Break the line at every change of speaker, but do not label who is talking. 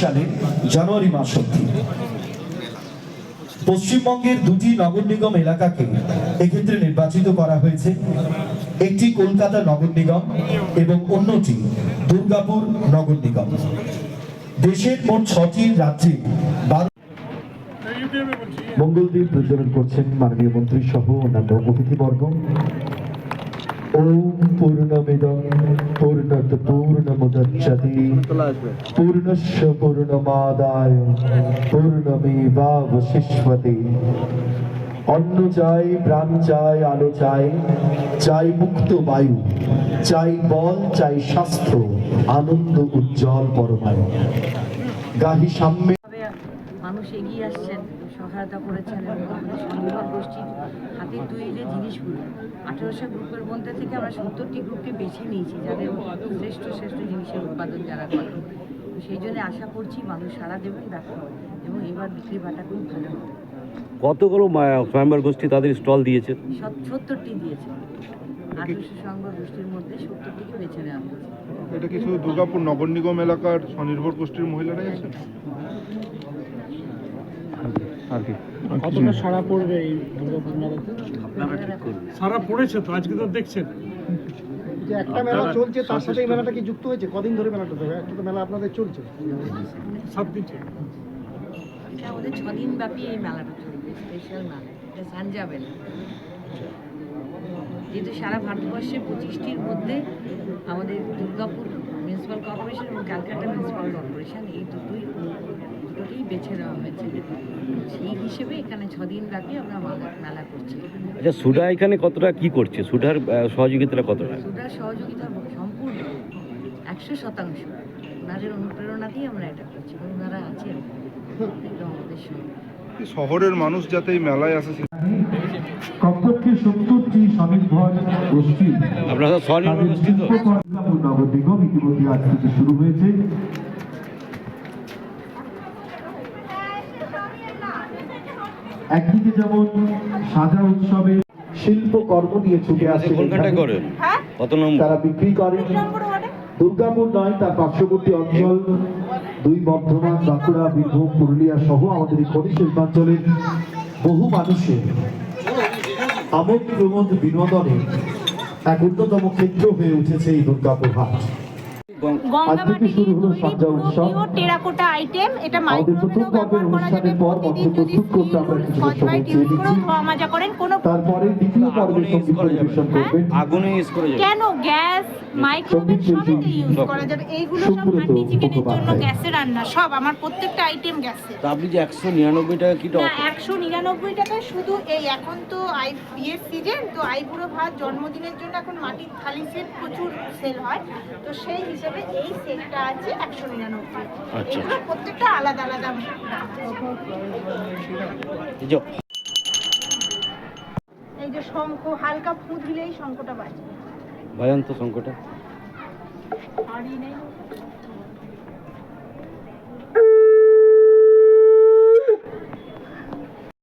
সালের জানুয়ারি মাস অবধি। পশ্চিমবঙ্গের দুটি নগর নিগম এলাকাকে এক্ষেত্রে নির্বাচিত করা হয়েছে। একটি কলকাতা নগর নিগম এবং অন্যটি দুর্গাপুর নগর নিগম। দেশের মোট ছটি রাজ্যে মঙ্গলদ্বীপ প্রজ্বলন করছেন মাননীয় মন্ত্রী সহ অন্যান্য অতিথিবর্গ। ওম পূর্ণমিদং পূর্ণত পূর্ণমুদচ্যতে পূর্ণস্য পূর্ণমাদায় পূর্ণমেবাবশিষ্যতে অন্ন চাই প্রাণ চাই আলো চাই চাই মুক্ত বায়ু চাই বল চাই স্বাস্থ্য আনন্দ উজ্জ্বল পরমায়ু গাহি সাম্যে
মানুষ এগিয়ে আসছেন সহায়তা করেছেন এবং আমাদের স্বনির্ভর গোষ্ঠীর হাতের তৈরি যে জিনিসগুলো। আঠেরোশো গ্রুপের মধ্যে থেকে আমরা সত্তরটি গ্রুপকে বেছে নিয়েছি যাদের শ্রেষ্ঠ শ্রেষ্ঠ জিনিসের উৎপাদন যারা করে। সেই জন্য আশা করছি মানুষ সারা দেবেন দেখো এবং এবার বিক্রি বাটা খুব ভালো হবে।
কতগুলো স্বয়ম্বর গোষ্ঠী তাদের স্টল দিয়েছে?
সত- সত্তরটি দিয়েছে। আঠেরোশো গোষ্ঠীর মধ্যে সত্তরটিকে বেছে নেওয়া হয়েছে।
এটা কি শুধু দুর্গাপুর নগর নিগম এলাকার স্বনির্ভর গোষ্ঠীর মহিলারাই আছেন? আর কি।
কতটা সারা পড়বে এই
সারা পড়েছে তো আজকে তো দেখছেন।
যে একটা মেলা চলছে তার সাথে এই মেলাটা কি যুক্ত হয়েছে? কদিন ধরে মেলাটা ধরে একটা তো মেলা আপনাদের চলছে।
সাত দিন থেকে।
আমাদের ছদিন ব্যাপী এই মেলাটা চলবে স্পেশাল মেলা। এটা সানজাবেল যেহেতু সারা ভারতবর্ষে পঁচিশটির মধ্যে আমাদের দুর্গাপুর মিউনিসিপ্যাল কর্পোরেশন এবং ক্যালকাটা মিউনিসিপ্যাল কর্পোরেশন এই দুটোই দুটোকেই বেছে নেওয়া হয়েছে। সেই হিসেবে এখানে ছদিন ব্যাপী আমরা মেলা মেলা করছি।
আচ্ছা সুডা এখানে কতটা কি করছে? সুডার সহযোগিতাটা কতটা?
সুদার সহযোগিতা সম্পূর্ণ একশো শতাংশ। ওনাদের অনুপ্রেরণাতেই আমরা এটা করছি ওনারা আছেন একদম আমাদের সঙ্গে।
শহরের মানুষ যাতে এই মেলায় আসে
কমপক্ষে সত্তরটি স্বনির্ভর গোষ্ঠী
আপনারা স্বনির্ভর গোষ্ঠী তো?
নগর নিগম ইতিমধ্যে আজ থেকে শুরু হয়েছে। একদিকে যেমন সাজা উৎসবে শিল্প কর্ম নিয়ে ছুটে আসে
কোন করেন? কত নম্বর?
তারা বিক্রি করেন। দুর্গাপুর নয় তার পার্শ্ববর্তী অঞ্চল। দুই বর্ধমান বাঁকুড়া বীরভূম পুরুলিয়া সহ আমাদের এই খনি শিল্পাঞ্চলের বহু মানুষের আমোদ প্রমোদ বিনোদনে এক অন্যতম ক্ষেত্র হয়ে উঠেছে এই দুর্গাপুর হাট। আজ থেকে শুরু হলো সজ্জা উৎসব।
টেরাকোটা আইটেম এটা
নিচ্ছি।
ধোয়া মাজা করেন কোনো
তারপরে দ্বিতীয় পর্বে সংগীত পরিবেশন করবেন।
আগুনে ইউজ করে যাবে।
কেন গ্যাস মাইক্রোওয়েভ
সংগীত
সবই ইউজ করা যাবে। এইগুলো সব হান্ডি চিকেনের জন্য গ্যাসে রান্না। সব আমার প্রত্যেকটা আইটেম গ্যাসে
তা আপনি যে একশো নিরানব্বই টাকা কিটা
না একশো নিরানব্বই টাকায় শুধু এই এখন তো আই বিয়ের সিজন তো আইবুড়ো ভাত জন্মদিনের জন্য এখন মাটির থালি সেট প্রচুর সেল হয়। তো সেই হিসেবে এই সেটটা আছে একশো নিরানব্বই।
আচ্ছা।
এগুলো প্রত্যেকটা আলাদা আলাদা এই যে শঙ্খ হালকা ফু দিলেই শঙ্খটা বাজে।
ভয়ান্ত সংকটে
আরই নেই।